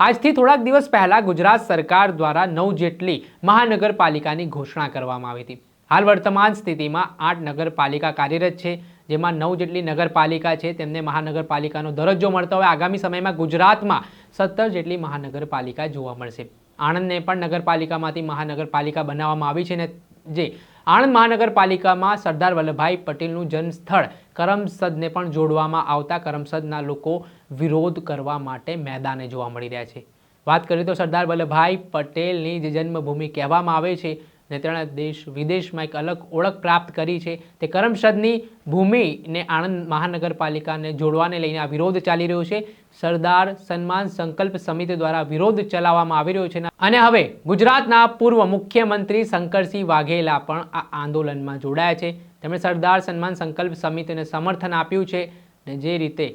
આજથી થોડાક દિવસ પહેલાં ગુજરાત સરકાર દ્વારા નવ જેટલી મહાનગરપાલિકાની ઘોષણા કરવામાં આવી હતી. હાલ વર્તમાન સ્થિતિમાં આઠ નગરપાલિકા કાર્યરત છે, જેમાં નવ જેટલી નગરપાલિકા છે, તેમને મહાનગરપાલિકાનો દરજ્જો મળતો હોય. આગામી સમયમાં ગુજરાતમાં સત્તર જેટલી મહાનગરપાલિકા જોવા મળશે. આણંદને પણ નગરપાલિકામાંથી મહાનગરપાલિકા બનાવવામાં આવી છે ને જે આણંદ મહાનગરપાલિકામાં સરદાર વલ્લભભાઈ પટેલનું જન્મસ્થળ કરમસદને પણ જોડવામાં આવતા કરમસદના લોકો વિરોધ કરવા માટે મેદાને જોવા મળી રહ્યા છે. વાત કરીએ તો સરદાર વલ્લભભાઈ પટેલની જે જન્મભૂમિ કહેવામાં આવે છે ને તેણે દેશ વિદેશમાં એક અલગ ઓળખ પ્રાપ્ત કરી છે. તે કરમસદની ભૂમિને આણંદ મહાનગરપાલિકાને જોડવાને લઈને આ વિરોધ ચાલી રહ્યો છે. સરદાર સન્માન સંકલ્પ સમિતિ દ્વારા વિરોધ ચલાવવામાં આવી રહ્યો છે. અને હવે ગુજરાતના પૂર્વ મુખ્યમંત્રી શંકરસિંહ વાઘેલા પણ આ આંદોલનમાં જોડાયા છે. તેમણે સરદાર સન્માન સંકલ્પ સમિતિને સમર્થન આપ્યું છે ને જે રીતે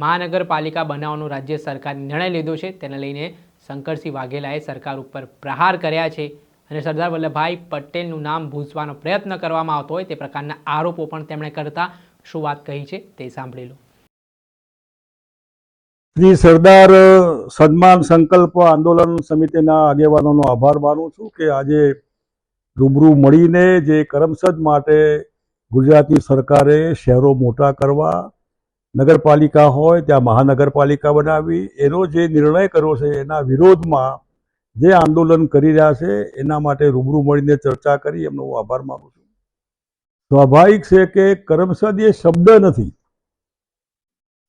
મહાનગરપાલિકા બનાવવાનો રાજ્ય સરકારે નિર્ણય લીધો છે, તેને લઈને શંકરસિંહ વાઘેલાએ સરકાર ઉપર પ્રહાર કર્યા છે. અને સરદાર વલ્લભભાઈ પટેલનું નામ ભૂંસવાનો પ્રયત્ન કરવામાં આવતો હોય તે પ્રકારના આરોપો પણ તેમણે કરતા. શું વાત કહી છે તે સાંભળી લો. શ્રી સરદાર સન્માન સંકલ્પ આંદોલન સમિતિના આગેવાનોનો આભાર માનું છું કે આજે રૂબરૂ મળીને જે કરમસદ માટે ગુજરાતની સરકારે શહેરો મોટા કરવા, નગરપાલિકા હોય, ત્યાં મહાનગરપાલિકા બનાવી, એનો જે નિર્ણય કર્યો છે એના વિરોધમાં જે આંદોલન કરી રહ્યા છે, એના માટે રૂબરૂ મળીને ચર્ચા કરી, એમનો હું આભાર માનું છું. સ્વાભાવિક છે કે કરમસદ એ શબ્દ નથી.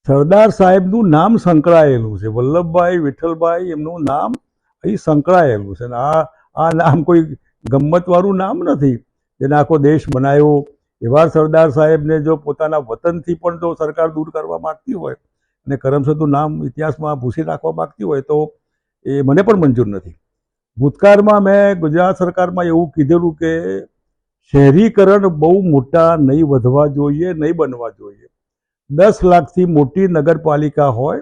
સરદાર સાહેબનું નામ સંકળાયેલું છે. વલ્લભભાઈ, વિઠ્ઠલભાઈ, એમનું નામ અહીં સંકળાયેલું છે. આ આ નામ કોઈ ગમ્મતવાળું નામ નથી. જેને આખો દેશ બનાવ્યો એવા સરદાર સાહેબને જો પોતાના વતનથી પણ જો સરકાર દૂર કરવા માગતી હોય અને કરમસદનું નામ ઇતિહાસમાં ભૂસી નાખવા માગતી હોય તો એ મને પણ મંજૂર નથી. ભૂતકાળમાં મેં ગુજરાત સરકારમાં એવું કીધેલું કે શહેરીકરણ બહુ મોટા નહીં વધવા જોઈએ, નહીં બનવા જોઈએ. દસ લાખથી મોટી નગરપાલિકા હોય,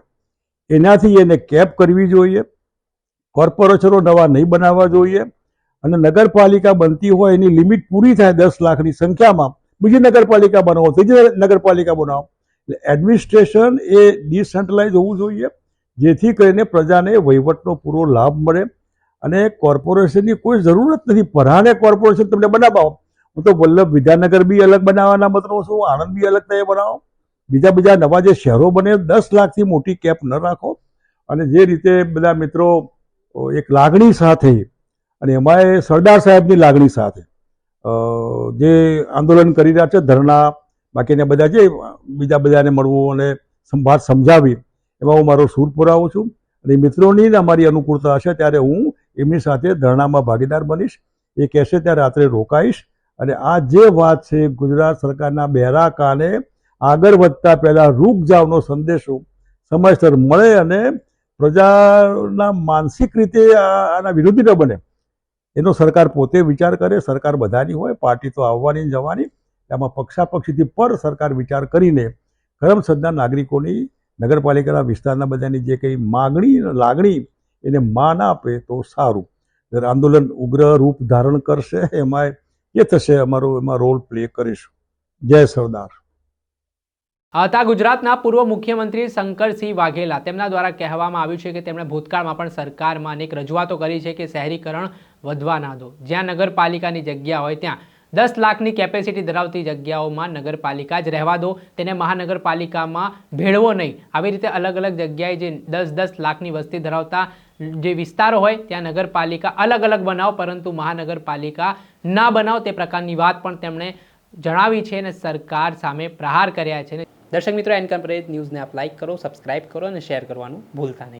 એનાથી એને કેપ કરવી જોઈએ, કોર્પોરેશનો નવા નહીં બનાવવા જોઈએ અને નગરપાલિકા બનતી હોય એની લિમિટ પૂરી થાય દસ લાખની સંખ્યામાં, બીજી નગરપાલિકા બનાવો, ત્રીજી નગરપાલિકા બનાવો. એટલે એડમિનિસ્ટ્રેશન એ ડિસેન્ટ્રલાઇઝ હોવું જોઈએ. જેથી કરીને પ્રજાને વહીવટનો પૂરો લાભ મળે અને કોર્પોરેશનની કોઈ જરૂરત નથી. પરાણે કોર્પોરેશન તમને બનાવો હું તો વલ્લભ વિદ્યાનગર બી અલગ બનાવવાના મતલબ છું, આણંદ બી અલગ તમે બનાવો. બીજા બીજા નવા જે શહેરો બને, દસ લાખથી મોટી કેપ ન રાખો. અને જે રીતે બધા મિત્રો એક લાગણી સાથે, અને એમાં સરદાર સાહેબની લાગણી સાથે જે આંદોલન કરી રહ્યા છે, ધરણા, બાકીના બધા જે બીજા બધાને મળવું અને સંભાળ સમજાવી એમાં હું મારો સૂર પુરાવું છું અને મિત્રોની અમારી અનુકૂળતા હશે ત્યારે હું એમની સાથે ધરણામાં ભાગીદાર બનીશ. એ કહેશે ત્યારે રાત્રે રોકાઈશ. અને આ જે વાત છે, ગુજરાત સરકારના બહેરા કાને આગળ વધતા પહેલાં રૂક જાવનો સંદેશો સમયસર મળે અને પ્રજાના માનસિક રીતે આના વિરોધી ન બને. એનો સરકાર પોતે વિચાર કરે, સરકાર બધાની હોય, પાર્ટી તો આવવાની જવાની. એમાં પક્ષાપક્ષીથી પર સરકાર વિચાર કરીને કરમસદના નાગરિકોની નગરપાલિકાના વિસ્તારના બધાની જે કંઈ માગણી, લાગણી એને માન આપે તો સારું. આંદોલન ઉગ્ર રૂપ ધારણ કરશે એમાં એ થશે, અમારો એમાં રોલ પ્લે કરીશું. જય સરદાર. હતા ગુજરાતના પૂર્વ મુખ્યમંત્રી શંકરસિંહ વાઘેલા. તેમના દ્વારા કહેવામાં આવ્યું છે કે તેમણે ભૂતકાળમાં પણ સરકારમાં અનેક રજૂઆતો કરી છે કે શહેરીકરણ વધવા ના દો. જ્યાં નગરપાલિકાની જગ્યા હોય ત્યાં દસ લાખની કેપેસિટી ધરાવતી જગ્યાઓમાં નગરપાલિકા જ રહેવા દો. તેને મહાનગરપાલિકામાં ભેળવો નહીં. આવી રીતે અલગ અલગ જગ્યાએ જે દસ દસ લાખની વસ્તી ધરાવતા જે વિસ્તારો હોય, ત્યાં નગરપાલિકા અલગ અલગ બનાવો, પરંતુ મહાનગરપાલિકા ના બનાવો તે પ્રકારની વાત પણ તેમણે જણાવી છે અને સરકાર સામે પ્રહાર કર્યા છે. દર્શક મિત્રો એનકમ ન્યૂઝને આપ લાઇક કરો સબસ્ક્રાઇબ કરો અને શેર કરવાનું ભૂલતા નહીં.